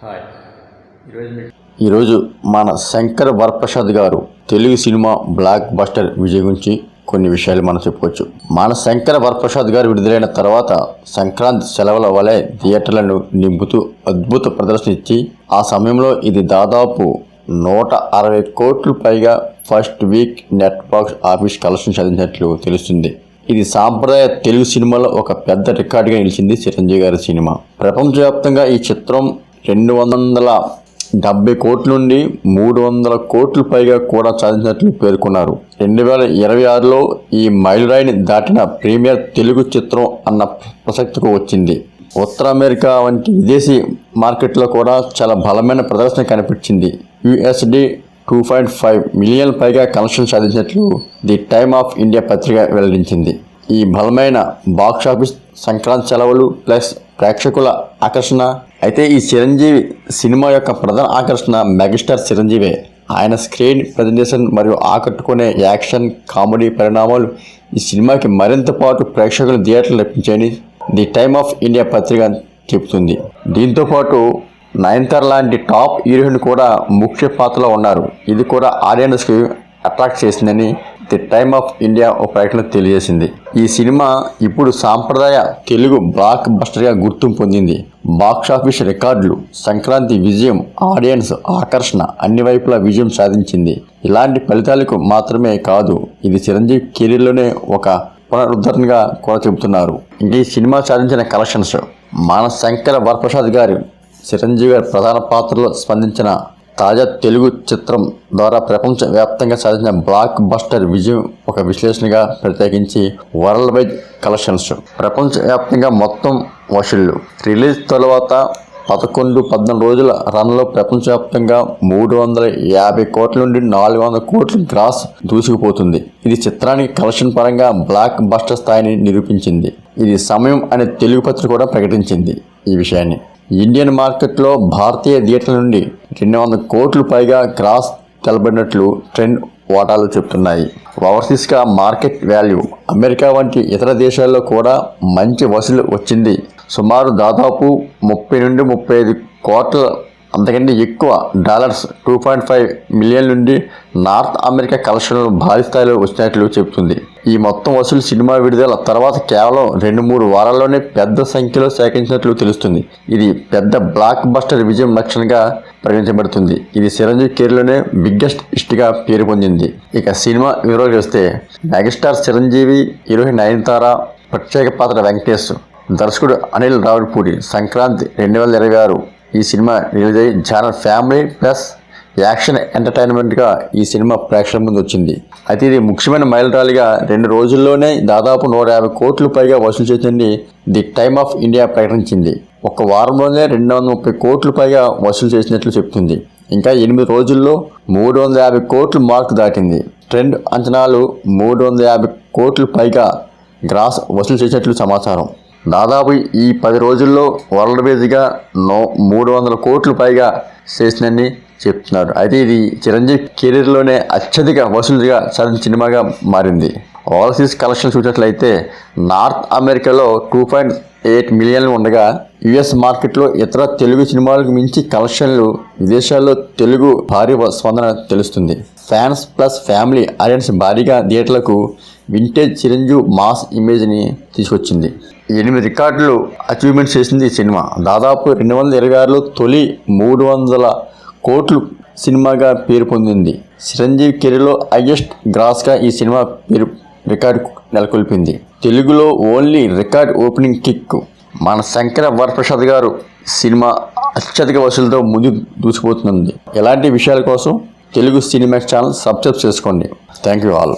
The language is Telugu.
హాయ్. ఈరోజు ఈరోజు మన శంకర్ వరప్రసాద్ గారు తెలుగు సినిమా బ్లాక్ బస్టర్ విజయ్ గురించి కొన్ని విషయాలు మనం చెప్పుకోవచ్చు. మన శంకర వరప్రసాద్ గారు విడుదలైన తర్వాత సంక్రాంతి సెలవుల వలె థియేటర్లను నింపుతూ అద్భుత ప్రదర్శన ఇచ్చి ఆ సమయంలో ఇది దాదాపు నూట అరవై కోట్లు పైగా first week net box office collection సాధించినట్లు తెలుస్తుంది. ఇది సాంప్రదాయ తెలుగు సినిమాలో ఒక పెద్ద రికార్డుగా నిలిచింది చిరంజీవి గారి సినిమా. ప్రపంచవ్యాప్తంగా ఈ చిత్రం రెండు వందల డెబ్బై కోట్ల నుండి మూడు వందల కోట్ల పైగా కూడా సాధించినట్లు పేర్కొన్నారు. రెండు వేల ఇరవై ఆరులో ఈ మైలురాయిని దాటిన ప్రీమియర్ తెలుగు చిత్రం అన్న ప్రసక్తికి వచ్చింది. ఉత్తర అమెరికా వంటి విదేశీ మార్కెట్లో కూడా చాలా బలమైన ప్రదర్శన కనిపించింది. USD two point five million పైగా కలెక్షన్ సాధించినట్లు ది టైమ్ ఆఫ్ ఇండియా పత్రిక వెల్లడించింది. ఈ బలమైన బాక్స్ ఆఫీస్ సంక్రాంతి సెలవులు ప్లస్ ప్రేక్షకుల ఆకర్షణ. అయితే ఈ చిరంజీవి సినిమా యొక్క ప్రధాన ఆకర్షణ మెగాస్టార్ చిరంజీవే. ఆయన స్క్రీన్ ప్రజెంటేషన్ మరియు ఆకట్టుకునే యాక్షన్ కామెడీ పరిణామాలు ఈ సినిమాకి మరింత పాటు ప్రేక్షకులు థియేటర్లు రప్పించని ది టైమ్ ఆఫ్ ఇండియా పత్రిక చెబుతుంది. దీంతో పాటు నయనతార లాంటి టాప్ హీరోయిన్ కూడా ముఖ్య పాత్రలో ఉన్నారు. ఇది కూడా ఆడియన్స్కి అట్రాక్ట్ చేసిందని ది టైమ్ ఆఫ్ ఇండియా ఒక ప్రకటన తెలియజేసింది. ఈ సినిమా ఇప్పుడు సాంప్రదాయ తెలుగు బ్లాక్ బస్టర్గా గుర్తింపు పొందింది. బాక్స్ ఆఫీస్ రికార్డులు సంక్రాంతి విజయం ఆడియన్స్ ఆకర్షణ అన్ని వైపులా విజయం సాధించింది. ఇలాంటి ఫలితాలకు మాత్రమే కాదు ఇది చిరంజీవి కెరీర్లోనే ఒక పునరుద్ధరణగా కూడా చెబుతున్నారు. ఈ సినిమా సాధించిన కలెక్షన్స్ మన శంకర వరప్రసాద్ గారు చిరంజీవి గారి ప్రధాన పాత్రలో స్పందించిన తాజా తెలుగు చిత్రం ద్వారా ప్రపంచ వ్యాప్తంగా సాధించిన బ్లాక్ బస్టర్ విజయం ఒక విశ్లేషణగా ప్రత్యేకించి వరల్డ్ వైడ్ కలెక్షన్స్. ప్రపంచ వ్యాప్తంగా మొత్తం వసూళ్ళు. రిలీజ్ తర్వాత పదకొండు పద్నాలుగు రోజుల రన్లో ప్రపంచవ్యాప్తంగా మూడు వందల యాభై కోట్ల నుండి నాలుగు వందల కోట్ల గ్రాస్ దూసుకుపోతుంది. ఇది చిత్రానికి కలెక్షన్ పరంగా బ్లాక్ బస్టర్ స్థాయిని నిరూపించింది. ఇది సమయం అనే తెలుగు పత్రిక కూడా ప్రకటించింది ఈ విషయాన్ని. ఇండియన్ మార్కెట్లో భారతీయ థియేటర్ల నుండి రెండు వందల కోట్లు పైగా క్రాస్ తెలబడినట్లు ట్రెండ్ వాటాలు చెప్తున్నాయి. ఓవర్సీస్గా మార్కెట్ వాల్యూ అమెరికా వంటి ఇతర దేశాల్లో కూడా మంచి వసూలు వచ్చింది. సుమారు దాదాపు ముప్పై నుండి ముప్పై ఐదు కోట్ల అంతకంటే ఎక్కువ dollars two point five million నుండి నార్త్ అమెరికా కలెక్షన్లు భారీ స్థాయిలో వచ్చినట్లు చెబుతుంది. ఈ మొత్తం వసూలు సినిమా విడుదల తర్వాత కేవలం రెండు మూడు వారాల్లోనే పెద్ద సంఖ్యలో సేకరించినట్లు తెలుస్తుంది. ఇది పెద్ద బ్లాక్ బస్టర్ విజయం లక్షణంగా పరిగణించబడుతుంది. ఇది చిరంజీవి కెరీర్లోనే బిగ్గెస్ట్ ఇస్ట్గా పేరు పొందింది. ఇక సినిమా వివరాలు వస్తే మెగాస్టార్ చిరంజీవి హీరోయిన్ నయనతార ప్రత్యేక పాత్ర వెంకటేష్ దర్శకుడు అనిల్ రావుడిపూడి సంక్రాంతి రెండు వేల ఇరవై ఆరు ఈ సినిమా రిలీజ్ అయ్యి ఛానల్ ఫ్యామిలీ ప్లస్ యాక్షన్ ఎంటర్టైన్మెంట్గా ఈ సినిమా ప్రేక్షకుల ముందు వచ్చింది. అయితే ఇది ముఖ్యమైన మైలురాలిగా రెండు రోజుల్లోనే దాదాపు నూట యాభై కోట్లు పైగా వసూలు చేసింది ది టైమ్ ఆఫ్ ఇండియా ప్రకటించింది. ఒక వారంలోనే రెండు వందల ముప్పై కోట్లు పైగా వసూలు చేసినట్లు చెప్తుంది. ఇంకా ఎనిమిది రోజుల్లో మూడు వందల యాభై కోట్లు మార్క్ దాటింది. ట్రెండ్ అంచనాలు మూడు వందల యాభై కోట్లు పైగా గ్రాస్ వసూలు చేసినట్లు సమాచారం. దాదాపు ఈ పది రోజుల్లో వరల్డ్ వైజ్గా నో మూడు వందల కోట్లు పైగా చేసిందని చెప్తున్నారు. అయితే ఇది చిరంజీవి కెరీర్లోనే అత్యధిక వసూలుగా సాధించిన సినిమాగా మారింది. ఓవర్సీస్ కలెక్షన్ చూసినట్లయితే నార్త్ అమెరికాలో టూ పాయింట్ ఎయిట్ మిలియన్లు ఉండగా యుఎస్ మార్కెట్లో ఇతర తెలుగు సినిమాలకు మించి కలెక్షన్లు విదేశాల్లో తెలుగు భారీ స్పందన తెలుస్తుంది. ఫ్యాన్స్ ప్లస్ ఫ్యామిలీ ఆడియన్స్ భారీగా థియేటర్లకు వింటేజ్ చిరంజీవి మాస్ ఇమేజ్ని తీసుకొచ్చింది. ఎనిమిది రికార్డులు అచీవ్మెంట్ చేసింది ఈ సినిమా. దాదాపు రెండు వందల ఇరవై ఆరులో తొలి మూడు వందల కోట్లు సినిమాగా పేరు పొందింది. చిరంజీవి కెరీర్లో హైయెస్ట్ గ్రాస్గా ఈ సినిమా పేరు రికార్డు నెలకొల్పింది. తెలుగులో ఓన్లీ రికార్డ్ ఓపెనింగ్ కిక్ మన శంకర వరప్రసాద్ గారు సినిమా అత్యధిక వసూలతో ముందు దూసిపోతుంది ఎలాంటి విషయాల కోసం తెలుగు సినిమా ఛానల్ సబ్స్క్రైబ్ చేసుకోండి. Thank you all